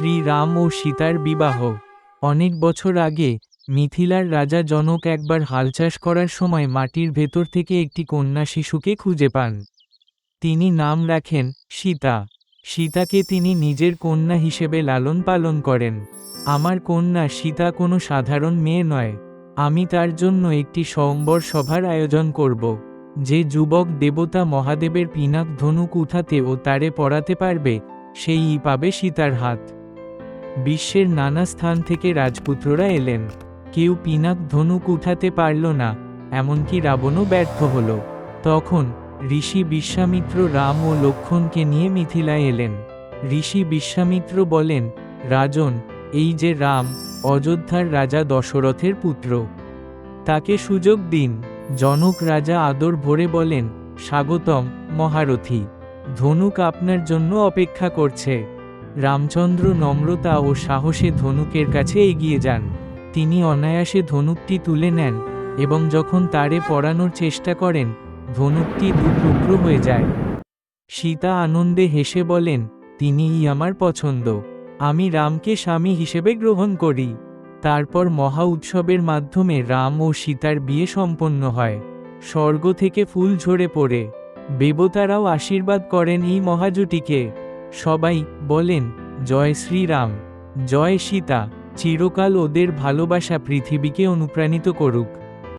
শ্রীরাম ও সীতার বিবাহ। অনেক বছর আগে মিথিলার রাজা জনক একবার হাল চাষ করার সময় মাটির ভেতর থেকে একটি কন্যা শিশুকে খুঁজে পান। তিনি নাম রাখেন সীতা। সীতাকে তিনি নিজের কন্যা হিসেবে লালন পালন করেন। আমার কন্যা সীতা কোনো সাধারণ মেয়ে নয়। আমি তার জন্য একটি স্বয়ম্বর সভার আয়োজন করব, যে যুবক দেবতা মহাদেবের পিনাক ধনুক উঠাতে ও তারে পড়াতে পারবে সেই পাবে সীতার হাত। বিশ্বের নানা স্থান থেকে রাজপুত্ররা এলেন। কেউ পিনাক ধনুক উঠাতে পারল না, এমনকি রাবণও ব্যর্থ হল। তখন ঋষি বিশ্বামিত্র রাম ও লক্ষণকে নিয়ে মিথিলায় এলেন। ঋষি বিশ্বামিত্র বলেন, রাজন, এই যে রাম, অযোধ্যার রাজা দশরথের পুত্র। তাকে সুযোগ দিন। জনক রাজা আদর ভরে বলেন, স্বাগতম মহারথী। ধনুক আপনার জন্য অপেক্ষা করছে। রামচন্দ্র নম্রতা ও সাহসে ধনুকের কাছে এগিয়ে যান। তিনি অনায়াসে ধনুকটি তুলে নেন এবং যখন তারে পড়ানোর চেষ্টা করেন, ধনুকটি দুটুকরো হয়ে যায়। সীতা আনন্দে হেসে বলেন, তিনিই আমার পছন্দ। আমি রামকে স্বামী হিসেবে গ্রহণ করি। তারপর মহা উৎসবের মাধ্যমে রাম ও সীতার বিয়ে সম্পন্ন হয়। স্বর্গ থেকে ফুল ঝরে পড়ে। দেবতারাও আশীর্বাদ করেন এই মহাজুটিকে। সবাই বলেন জয় শ্রীরাম জয় সীতা চিরকাল ওদের ভালোবাসা পৃথিবীকে অনুপ্রাণিত করুক।